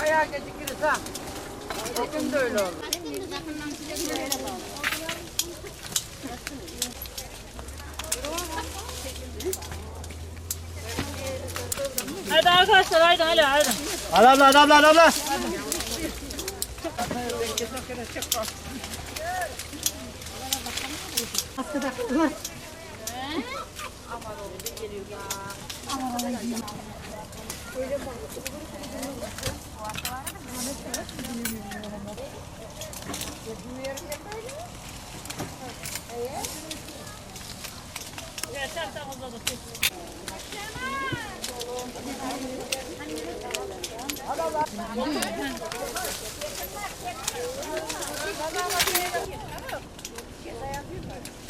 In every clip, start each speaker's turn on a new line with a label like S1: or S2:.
S1: Bayağı gecikiriz ha. Bugün de öyle oldu.
S2: Hadi arkadaşlar haydi hadi hadi.
S3: Hadi abla hadi abla hadi abla.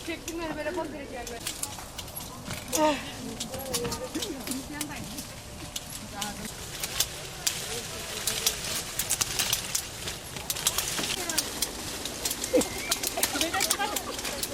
S2: Çektimleri böyle bak
S4: vereceğim ben.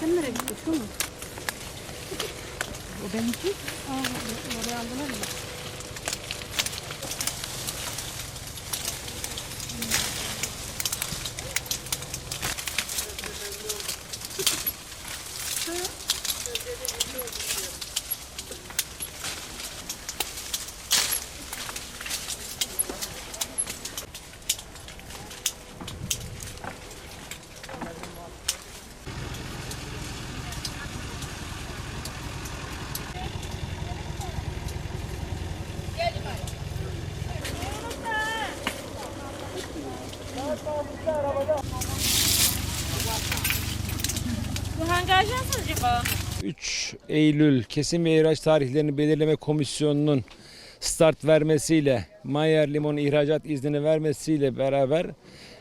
S4: Sen
S2: nereye gidiyorsun? O benimki. Aa. Hangi ajans acaba?
S5: 3 Eylül kesim ve ihraç tarihlerini belirleme komisyonunun start vermesiyle Mayer limon ihracat iznini vermesiyle beraber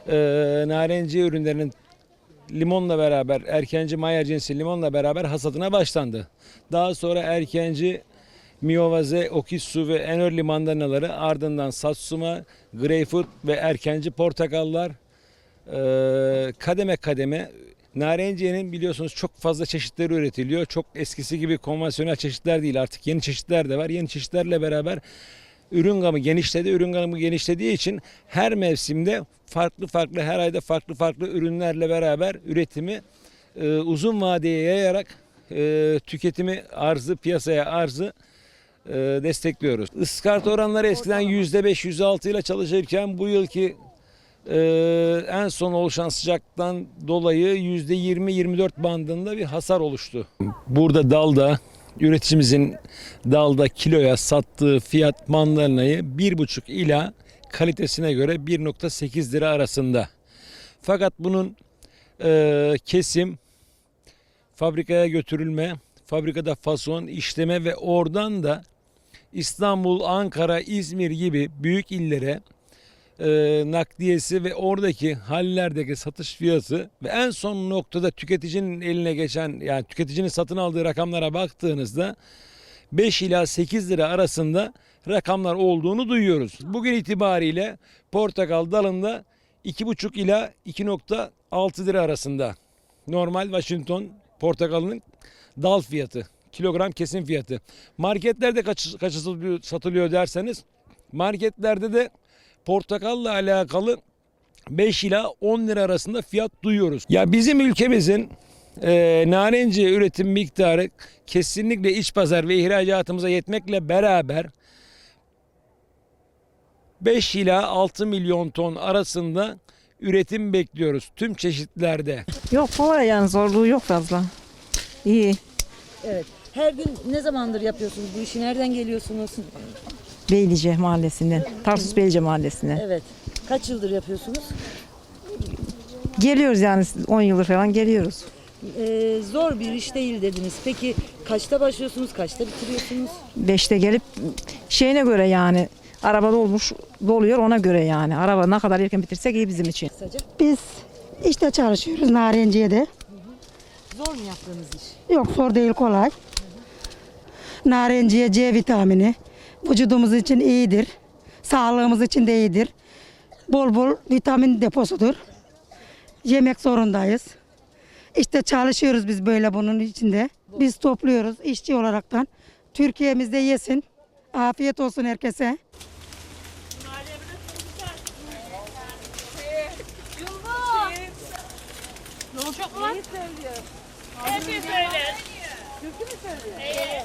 S5: e, narenci ürünlerinin limonla beraber erkenci Mayer cinsi limonla beraber hasadına başlandı. Daha sonra erkenci Miyovaze, Okitsu ve Enör mandalinaları ardından Satsuma, Greyfurt ve erkenci portakallar e, kademe kademe Narenciye'nin biliyorsunuz çok fazla çeşitleri üretiliyor. Çok eskisi gibi konvansiyonel çeşitler değil artık yeni çeşitler de var. Yeni çeşitlerle beraber ürün gamı genişledi. Ürün gamı genişlediği için her mevsimde farklı farklı her ayda farklı farklı ürünlerle beraber üretimi e, uzun vadeye yayarak e, tüketimi arzı piyasaya arzı e, destekliyoruz. Iskart oranları eskiden %5 %6 ile çalışırken bu yılki e, en son oluşan sıcaktan dolayı %20-24 bandında bir hasar oluştu. Burada dalda üreticimizin dalda kiloya sattığı fiyat mandalinayı 1,5 ila kalitesine göre 1.8 lira arasında. Fakat bunun e, kesim, fabrikaya götürülme, fabrikada fason, işleme ve oradan da İstanbul, Ankara, İzmir gibi büyük illere e, nakliyesi ve oradaki hallerdeki satış fiyatı ve en son noktada tüketicinin eline geçen yani tüketicinin satın aldığı rakamlara baktığınızda 5 ila 8 lira arasında rakamlar olduğunu duyuyoruz. Bugün itibariyle portakal dalında 2,5 ila 2,6 lira arasında. Normal Washington portakalının dal fiyatı, kilogram kesim fiyatı. Marketlerde kaç, kaç satılıyor, derseniz marketlerde de portakalla alakalı 5 ila 10 lira arasında fiyat duyuyoruz. Ya bizim ülkemizin e, narenciye üretim miktarı kesinlikle iç pazar ve ihracatımıza yetmekle beraber 5 ila 6 milyon ton arasında üretim bekliyoruz tüm çeşitlerde.
S6: Yok kolay yani zorluğu yok fazla. İyi.
S7: Evet. Her gün ne zamandır yapıyorsunuz bu işi? Nereden geliyorsunuz?
S6: Beylice mahallesinden. Tarsus Beylice mahallesinden.
S7: Evet. Kaç yıldır yapıyorsunuz?
S6: Geliyoruz yani 10 yıldır falan geliyoruz.
S7: Ee, zor bir iş değil dediniz. Peki kaçta başlıyorsunuz? Kaçta bitiriyorsunuz?
S6: 5'te gelip şeyine göre yani Araba dolmuş, doluyor ona göre yani. Araba ne kadar erken bitirsek iyi bizim için.
S3: Biz işte çalışıyoruz Narenciye'de.
S7: Zor mu yaptığınız iş?
S3: Yok zor değil kolay. Narenciye C vitamini vücudumuz için iyidir. Sağlığımız için de iyidir. Bol bol vitamin deposudur. Yemek zorundayız. İşte çalışıyoruz biz böyle bunun içinde. Biz topluyoruz işçi olaraktan. Türkiye'mizde yesin. Afiyet olsun herkese.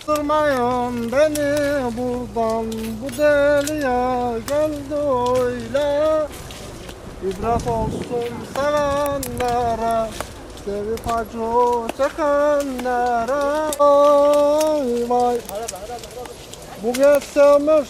S4: Kırmayın beni buradan bu deliye geldi öyle. İbret olsun sevenlere Sevip acı çekenlere. Ay vay. Bu geçsemiz